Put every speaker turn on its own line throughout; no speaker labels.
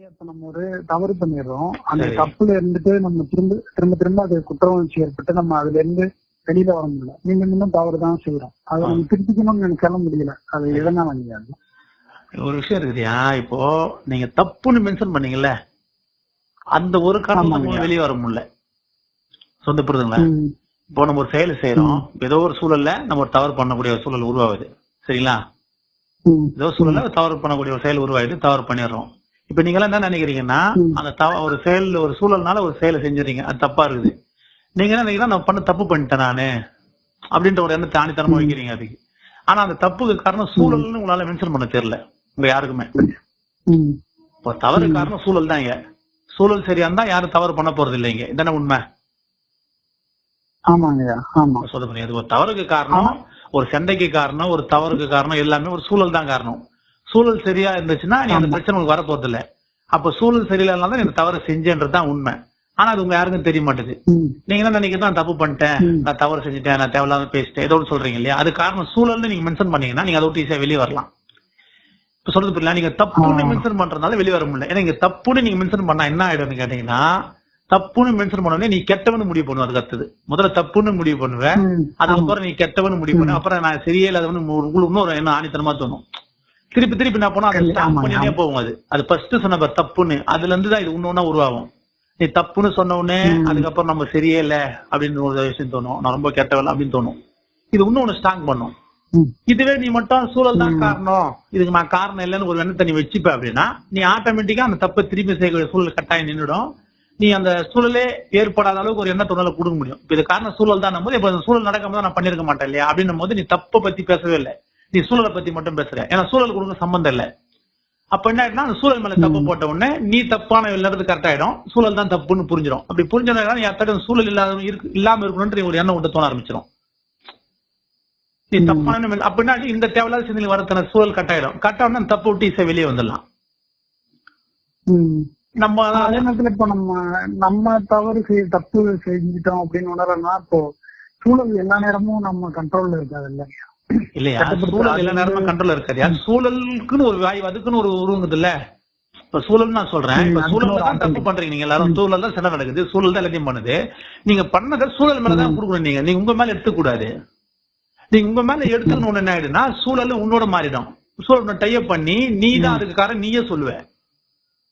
இப்ப நம்ம ஒரு தவறு பண்ணிடுறோம். அந்த. தப்புல இருந்துட்டு நம்ம திரும்ப திரும்ப திரும்ப அது குற்ற உணர்ச்சி ஏற்பட்டு நம்ம அதுல இருந்து வெளியில வர முடியல. நீங்க இன்னும் தவறு தான் செய்யறோம் அதை நம்ம திருத்திக்கணும்னு நினைச்சால முடியல. அது எதனால முடியாது
ஒரு விஷயம் இருக்குதுயா இப்போ நீங்க தப்புன்னு மென்ஷன் பண்ணீங்கல்ல அந்த ஒரு காரணம் வெளியே வர முடியல. சொந்த புரிதுங்களா இப்போ நம்ம ஒரு செயல் செய்யறோம் ஏதோ ஒரு சூழல்ல நம்ம ஒரு தவறு பண்ணக்கூடிய ஒரு சூழல் உருவாகுது. சரிங்களா? ஏதோ சூழல்ல தவறு பண்ணக்கூடிய ஒரு செயல் உருவாகுது தவறு பண்ணிடுறோம். இப்ப நீங்க எல்லாம் என்ன நினைக்கிறீங்கன்னா. அந்த தவ ஒரு செயல் ஒரு சூழல்னால ஒரு செயலை செஞ்சுறீங்க அது தப்பா இருக்குது. நீங்க என்ன நினைக்கிறீங்கன்னா நான் பண்ண தப்பு பண்ணிட்டேன் நானு. அப்படின்ற ஒரு எண்ணத்தை ஆணித்தனமா வைக்கிறீங்க அதுக்கு. ஆனா அந்த தப்புக்கு காரணம் சூழல்னு உங்களால மென்ஷன் பண்ண தெரியல. உங்க யாருக்குமே. இப்போ தவறு காரணம் சூழல் தான் இங்க. சூழல் சரியா இருந்தா யாரும் தவறு பண்ண போறது இல்லைங்க இதானே உண்மை?
ஆமாங்கய்யா ஆமா.
சொல்ல முடியாது ஒரு தவறுக்கு காரணம் ஒரு சண்டைக்கு காரணம் ஒரு தவறுக்கு காரணம் எல்லாமே ஒரு சூழல் தான் காரணம். சூழல் சரியா இருந்துச்சுன்னா நீ அந்த பிரச்சனை உங்களுக்கு வரப்போறது இல்ல அப்ப சூழல் சரியில்லைனால தான் இந்த தவறு செஞ்சேன்றது தான் உண்மை. ஆனா அது உங்க யாருக்கும் தெரிய மாட்டேது நீங்க என்ன நினைக்கிறதா நான் தப்பு பண்ணிட்டேன். நான் தவறு செஞ்சுட்டேன் நான் தேவையில்லாம பேசிட்டேன் ஏதோ சொல்றீங்க இல்லையா? அது காரணம் சூழல்னு நீங்க மென்ஷன் பண்ணீங்கன்னா நீங்க அதை விட்டு ஈஸியா வெளியே வரலாம். இப்ப சொல்றது புரியல நீங்க தப்புன்னு. மென்ஷன் பண்றதுனால வெளியே வர முடியல. ஏன்னா இங்க தப்புன்னு நீங்க மென்ஷன் பண்ணா என்ன ஆயிடும்னு கேட்டீங்கன்னா தப்புன்னு மென்ஷன் பண்ண உடனே நீ கெட்டவனு முடிவு பண்ணுவ அதுக்கு அடுத்தது முதல்ல தப்புன்னு முடிவு பண்ணுவ.
ம்,
அதுக்கப்புறம் நீ கெட்டவனு முடிவு பண்ணு. அப்புறம் நான் சரியே இல்லாதவனு உங்களுக்கு இன்னொரு என்ன ஆணித்தனமா தோணும். திருப்பி திருப்பி நான் போனா அதை. போகும் அது. அது ஃபர்ஸ்ட் சொன்ன பாரு, தப்புன்னு. அதுல இருந்து தான் இது இன்னொன்னா உருவாகும். நீ தப்புன்னு சொன்ன உடனே. அதுக்கப்புறம் நம்ம சரியே இல்ல அப்படின்னு ஒரு விஷயம் தோணும். நான் ரொம்ப கெட்டவன் அப்படின்னு தோணும். இது இன்னொன்னு ஸ்ட்ராங் பண்ணும். இதுவே நீ மட்டும் சூழல் தான் காரணம். இதுக்கு நான் காரணம் இல்லைன்னு ஒரு எண்ணத்தை நீ வச்சுப்ப அப்படின்னா நீ ஆட்டோமேட்டிக்கா அந்த தப்பை திருப்பி செய்யக்கூடிய சூழல் கட்டாயம் நின்றுடும். நீ அந்த சூழலே ஏற்படாத அளவுக்கு ஒரு எண்ணத்தை உன்னால கொடுக்க முடியும். இது காரணம் சூழல் தான் போது இப்ப சூழல் நடக்காம தான் நான் பண்ணிருக்க மாட்டேன் இல்லையா? அப்படின்னும் போது நீ தப்பை பத்தி பேசவே இல்லை. நீ சூழலை பத்தி மட்டும் பேசுற ஏன்னா சூழல் கொடுக்க சம்பந்தம் இல்லை. அப்ப என்ன ஆயிடும்னா அந்த சூழல் மேல தப்பு போட்ட உடனே நீ தப்பான இல்லறது கரெக்ட் ஆயிடும். சூழல் தான் தப்புன்னு புரிஞ்சிடும். அப்படி புரிஞ்சோன்னா யார்த்தாலும் அந்த சூழல் இல்லாத இருக்கு இல்லாம இருக்கணும்ன்ற ஒரு எண்ணம் விட்டு தோண ஆரம்பிச்சிடும். நீ தப்பான அப்படின்னா இந்த தேவையில்லாத சிந்தனை வரத்தான சூழல் கட்டாயிடும் கட்டாயிடும் அந்த தப்பு விட்டு ஈஸியா வெளியே வந்துடலாம். நம்ம
அதே நேரத்துல இப்ப நம்ம நம்ம தவறு செய் தப்பு செஞ்சுட்டோம் அப்படின்னு உணரனா இப்போ சூழல் எல்லா நேரமும் நம்ம கண்ட்ரோல்ல இருக்காது இல்லையா?
இல்லையா? சூழல் எல்லா நேரமும் கண்ட்ரோல் இருக்காது. சூழலுக்குன்னு ஒரு வாய் அதுக்குன்னு ஒரு உருவங்குது இல்ல இப்ப சூழல் நான் சொல்றேன். இப்ப
அதுக்கு
தான் தப்பு. பண்றீங்க நீங்க எல்லாரும். சூழல் தான் சண்டை நடக்குது. சூழல் தான் எல்லாத்தையும் பண்ணுது. நீங்க பண்ணதை சூழல் மேலதான் கொடுக்கணும் நீங்க. நீங்க உங்க மேல எடுத்துக்க கூடாது நீங்க உங்க மேல எடுத்துக்கணும் என்ன ஆயிடுனா சூழல் உன்னோட மாறிடும். சூழல் டைப் பண்ணி நீ தான் அதுக்கு காரணம் நீயே சொல்லுவ.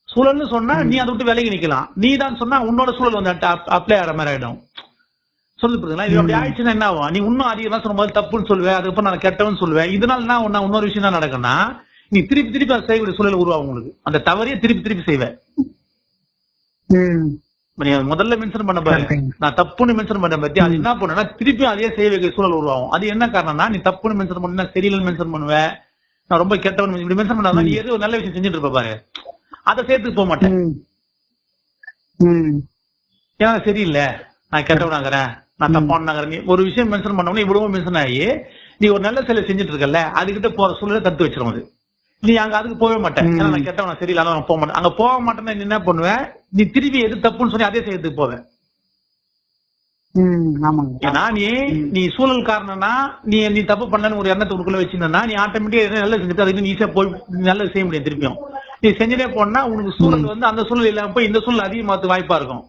சூழல்னு சொன்னா நீ அதை விட்டு விலகி நிக்கலாம். நீ தான் சொன்னா உன்னோட சூழல் வந்து அப்ளை ஆகிற மாதிரி ஆயிடும். சொல்லுது புரியுதுங்களா? இது அப்படி ஆயிடுச்சுன்னா என்ன ஆகும்? நீ இன்னும் அதிகமா சொல்லும்போது தப்புன்னு சொல்லுவேன் அதுக்கப்புறம் நான் கெட்டவன்னு சொல்லுவேன். இதனால என்ன ஒண்ணா இன்னொரு விஷயம் என்ன நடக்கும்னா நீ திருப்பி திருப்பி அதை செய்யக்கூடிய சூழல் உருவாகும் உங்களுக்கு. அந்த தவறையே திருப்பி திருப்பி செய்வேன் முதல்ல மென்ஷன் பண்ண பாரு. நான் தப்புன்னு மென்ஷன் பண்ண பத்தி அது என்ன பண்ணுனா திருப்பி அதையே செய்ய வைக்கிற சூழல் உருவாகும். அது என்ன காரணம்னா நீ தப்புன்னு மென்ஷன் பண்ணா சரியில்லைன்னு மென்ஷன் பண்ணுவேன் நான் ரொம்ப கெட்டவன் இப்படி மென்ஷன் பண்ணாதான் நீ ஏதோ ஒரு நல்ல விஷயம் செஞ்சுட்டு இருப்ப பாரு. அதை சேர்த்துக்கு போக மாட்டேன். ஏன்னா சரியில்லை. நான் கெட்டவனாகிறேன். நான் தப்பானாகிறேன் நீ ஒரு விஷயம் மென்ஷன் பண்ணவொடனே இவ்வளவு மென்ஷன் ஆகி நீ ஒரு நல்ல செயலை செஞ்சுட்டு இருக்கல அதுகிட்ட போற சூழலை தத்து வச்சிரும் அது. நீ அங்க அதுக்கு போகவே மாட்டேன் ஏன்னா நான் கெட்டவன் சரியில்லை அதனால நான் போக மாட்டேன். அங்க போக மாட்டேன்னா நீ என்ன பண்ணுவேன் நீ திருப்பி எது தப்புன்னு சொல்லி அதே செய்யறதுக்கு போவேன் ஏன்னா நீ நீ சூழல் காரணம்னா நீ நீ தப்பு பண்ணலன்னு ஒரு எண்ணத்தை உனக்குள்ள வச்சிருந்தா நீ ஆட்டோமேட்டிக்கா நல்லது செஞ்சுட்டு அதுக்கு ஈஸியா போய் நல்லது செய்ய முடியும் திருப்பியும். நீ செஞ்சுட்டே போனா உனக்கு சூழல் வந்து அந்த சூழல் இல்லாம போய் இந்த சூழல் அதிகமாத்து வாய்ப்பா இருக்கும்.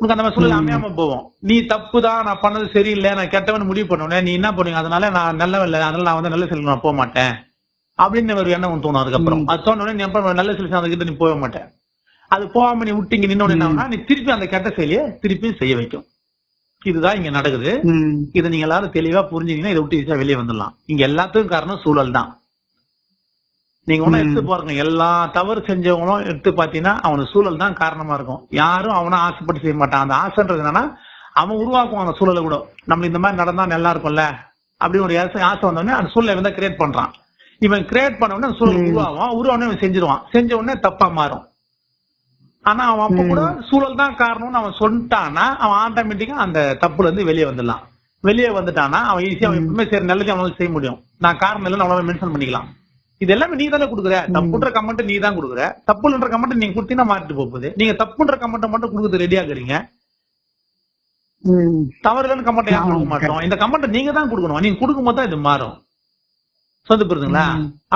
உனக்கு அந்த மாதிரி சூழல் அமையாம போவோம் நீ தப்பு தான் நான் பண்ணது சரியில்லை நான் கெட்டவன் முடிவு பண்ணுவேன் நீ என்ன பண்ணுவீங்க? அதனால நான் நல்லவன் இல்லை அதனால நான் வந்து நல்ல செயலுக்கு நான் போக மாட்டேன். அப்படின்னு ஒரு எண்ணம் தோணும் அதுக்கப்புறம். அது தோணுன உடனே நீ நல்ல செயல் அதுக்கிட்ட நீ போக மாட்டேன். அது போகாம நீ விட்டீங்க நின்ன உடனே என்ன நீ திருப்பி அந்த கெட்ட செயலியை திருப்பியும் செய்ய வைக்கும். இதுதான் இங்க நடக்குது. இதை நீங்க எல்லாரும் தெளிவா புரிஞ்சீங்கன்னா இதை விட்டு ஈஸியா வெளியே வந்துடலாம். இங்க எல்லாத்துக்கும் காரணம் சூழல் தான். நீங்க ஒன்னும் எடுத்து பாருங்க. எல்லா தவறு செஞ்சவங்களும் எடுத்து பாத்தீங்கன்னா அவனுக்கு சூழல் தான் காரணமா இருக்கும். யாரும் அவனை ஆசைப்பட்டு செய்ய மாட்டான். அந்த ஆசைன்றது என்னன்னா அவன் உருவாக்குவான் அந்த சூழலை கூட. நம்ம இந்த மாதிரி நடந்தா நல்லா இருக்கும்ல? அப்படின்னு ஒரு ஆசை வந்தோடனே அந்த சூழலை வந்து கிரியேட் பண்றான். இவன் கிரியேட் பண்ண உடனே சூழல் உருவாகும் உருவானே இவன் செஞ்சிருவான். செஞ்ச உடனே தப்பா மாறும். ஆனா அவன் அப்ப கூட சூழல் தான் காரணம்னு அவன் சொல்லிட்டான்னா அவன் ஆட்டோமேட்டிக்கா அந்த தப்புல இருந்து வெளியே வந்துடலாம். வெளியே வந்துட்டானா அவன் ஈஸியா அவன் எப்பவுமே சரி நல்லது அவனால செய்ய முடியும். நான் காரணம் இல்லைன்னு அவனால மென்ஷன் பண்ணிக்கலாம். இது எல்லாமே நீ தானே கொடுக்குற தப்புன்ற கமெண்ட் நீ தான் கொடுக்குற. தப்புன்ற கமெண்ட் நீங்க கொடுத்தீங்கன்னா மாறிட்டு போகுது. நீங்க தப்புன்ற கமெண்ட் மட்டும் கொடுக்குறது ரெடியா இருக்கிறீங்க. தவறுலன்னு கமெண்ட் ஏன் கொடுக்க மாட்டோம். இந்த கமெண்ட் நீங்க தான் கொடுக்கணும். நீங்க கொடுக்கும் போது தான் இது மாறும். சொந்த புரியுதுங்களா.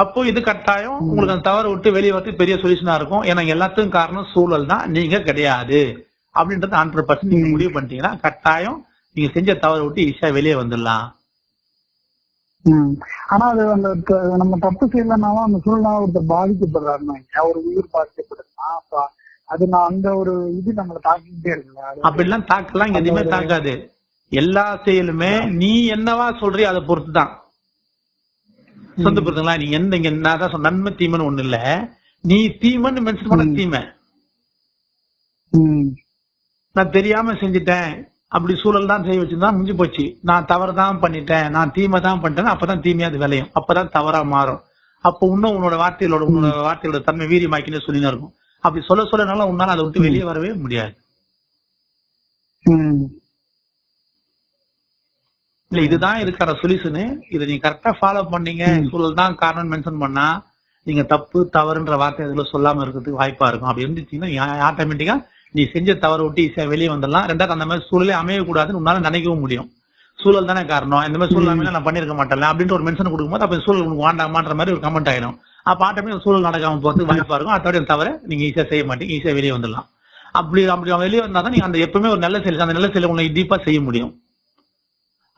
அப்போ இது கட்டாயம். உங்களுக்கு அந்த தவறை விட்டு வெளியே வரது பெரிய சொல்யூஷனா இருக்கும். ஏன்னா எல்லாத்துக்கும் காரணம் சூழல் தான் நீங்க கிடையாது. அப்படின்றது ஹண்ட்ரட் பர்சன்ட் நீங்க. முடிவு பண்ணிட்டீங்கன்னா கட்டாயம் நீங்க செஞ்ச தவறை விட்டு ஈஸியா வெளியே வந்துடலாம்.
ஆனா அது அந்த நம்ம தப்பு செய்யலனாலும் அந்த சூழ்நிலை ஒருத்தர் பாதிக்கப்படுறாருன்னு. ஒரு உயிர் பாதிக்கப்படுதுன்னா அது நான் அந்த ஒரு இது நம்மள தாக்கிட்டே இருக்குல்ல.
அப்படிலாம் தாக்கலாம் எதுவுமே தாக்காது. எல்லா செயலுமே நீ என்னவா சொல்றியோ அதை பொறுத்து தான் சொந்த புரியுதுங்களா நீங்க எந்த இங்க நான் தான் சொன்ன நன்மை தீமைன்னு ஒண்ணு இல்ல. நீ தீமைன்னு மென்ஷன் பண்ண. தீமை. நான் தெரியாம செஞ்சுட்டேன். அப்படி சூழல் தான் செய்ய வச்சிருந்தா முடிஞ்சு போச்சு. நான் தவறு தான் பண்ணிட்டேன். நான் தீமை தான் பண்ணிட்டேன் அப்பதான் தீமையா அது விளையும். அப்பதான் தவறா மாறும். அப்போ இன்னும் உன்னோட வார்த்தைகளோட உன்னோட வார்த்தையோட தன்மை வீரியமாக்கின்னு சொல்லின்னு இருக்கும். அப்படி சொல்ல சொல்லனால உன்னால அதை விட்டு வெளியே வரவே முடியாது. இல்ல இதுதான் இதுக்கான சொல்யூஷனு இதை நீங்க கரெக்டா ஃபாலோ பண்ணீங்க. சூழல் தான் காரணம் மென்ஷன் பண்ணா நீங்க தப்பு தவறுன்ற வார்த்தை இதுல சொல்லாம இருக்கிறதுக்கு வாய்ப்பா இருக்கும். அப்படி இருந்துச்சுன்னா ஆட்டோமேட்டிக்கா நீ செஞ்ச தவறு விட்டு ஈஸியா வெளியே வந்துடலாம். ரெண்டாவது அந்த மாதிரி சூழலே அமையக்கூடாதுன்னு உன்னால நினைக்கவும் முடியும். சூழல் தானே காரணம். இந்த மாதிரி சூழல் அமையல நான் பண்ணிருக்க மாட்டேன் அப்படின்ற ஒரு மென்ஷன் கொடுக்கும்போது அப்ப சூழல் உனக்கு வாண்டாமான்ற மாதிரி ஒரு கமெண்ட் ஆயிடும். அப்ப ஆட்டோமேட்டிக் சூழல் நடக்காம போறதுக்கு வாய்ப்பா இருக்கும். அதோட தவிர நீங்க ஈஸியா செய்ய மாட்டீங்க. ஈஸியா வெளியே வந்துடலாம். அப்படி அப்படி அவன் வெளியே வந்தா தான் நீங்க அந்த எப்பவுமே ஒரு நல்ல செயல் அந்த நல்ல செயல் உங்களுக்கு டீப்பா செய்ய முடியும்.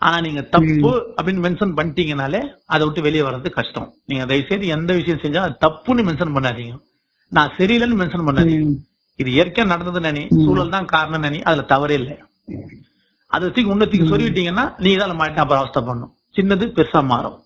ஆனா நீங்க தப்பு அப்படின்னு மென்ஷன் பண்ணிட்டீங்கனாலே அதை விட்டு வெளியே வர்றது கஷ்டம். நீங்க தயவு செய்து எந்த விஷயம் செஞ்சா தப்புன்னு மென்ஷன் பண்ணாதீங்க. நான் சரியில்லைன்னு மென்ஷன் பண்ணாதீங்க. இது இயற்கையா நடந்தது நினை. சூழல் தான் காரணம் நினை. அதுல தவறே இல்லை. அதை தூக்கி உன்னத்துக்கு சொல்லிவிட்டீங்கன்னா நீங்க தான் மாட்டி அப்புறம் அவஸ்தை பண்ணும். சின்னது பெருசா மாறும்.